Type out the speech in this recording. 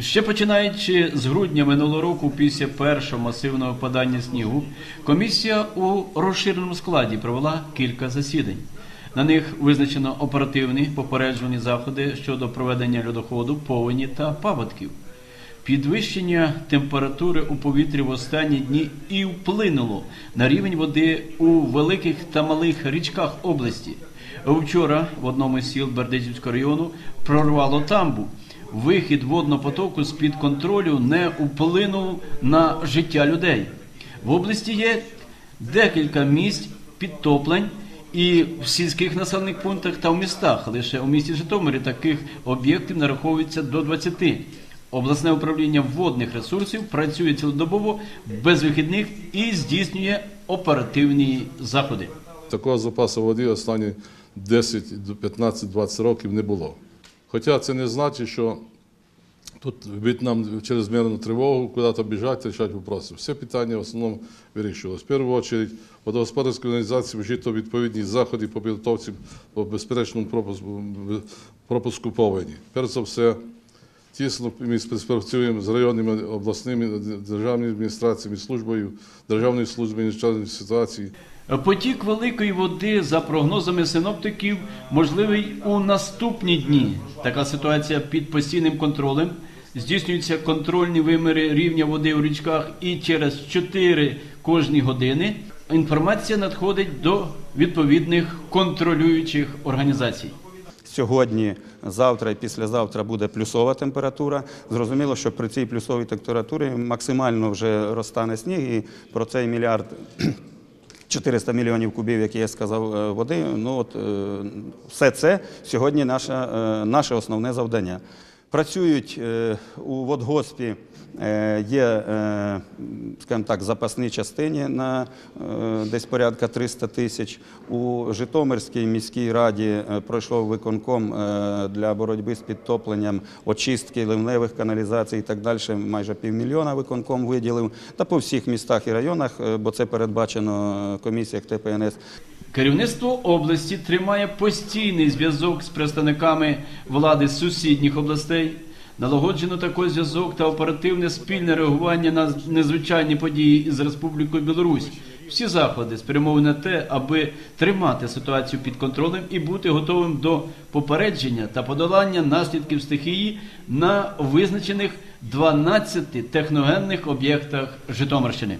Ще починаючи з грудня минулого року, після першого масивного падання снігу, комісія у розширеному складі провела кілька засідань. На них визначено оперативні попереджувальні заходи щодо проведення льодоходу, повені та паводків. Підвищення температури у повітрі в останні дні і вплинуло на рівень води у великих та малих річках області. Вчора в одному з сіл Бердичівського району прорвало тамбу. Вихід водного потоку з-під контролю не вплинув на життя людей. В області є декілька місць підтоплень і в сільських населених пунктах та в містах. Лише у місті Житомирі таких об'єктів нараховується до 20. Обласне управління водних ресурсів працює цілодобово без вихідних і здійснює оперативні заходи. Такого запасу води останні 10, до 15, 20 років не було. Хоча це не значить, що тут бить нам через мирну тривогу, куди-то біжати, рішати вопроси. Все питання в основному вирішувалось. В першу чергу водогосподарської організації вжито відповідні заходи по підготовці по безперечному пропуску, пропуску повені. Перш за все, Тісно ми співпрацюємо з районними обласними державними адміністраціями, службою Державної служби надзвичайної ситуації. Потік великої води, за прогнозами синоптиків, можливий у наступні дні. Така ситуація під постійним контролем. Здійснюються контрольні виміри рівня води у річках і через 4 кожні години інформація надходить до відповідних контролюючих організацій. Сьогодні, завтра і післязавтра буде плюсова температура. Зрозуміло, що при цій плюсовій температурі максимально вже розтане сніг, і про цей мільярд 400 мільйонів кубів, які я сказав, е, води. Ну от е, все це сьогодні наше, наше основне завдання. Працюють е, у водгоспі. Е, Є, е, скажімо так, запасні частині на е, десь порядка 300 тисяч. У Житомирській міській раді пройшов виконком для боротьби з підтопленням, очистки ливневих каналізацій і так далі. Майже півмільйона виконком виділив. Та по всіх містах і районах, бо це передбачено комісіях ТПНС. Керівництво області тримає постійний зв'язок з представниками влади сусідніх областей. Налагоджено також зв'язок та оперативне спільне реагування на незвичайні події із Республікою Білорусь. Всі заходи спрямовані на те, аби тримати ситуацію під контролем і бути готовим до попередження та подолання наслідків стихії на визначених 12 техногенних об'єктах Житомирщини.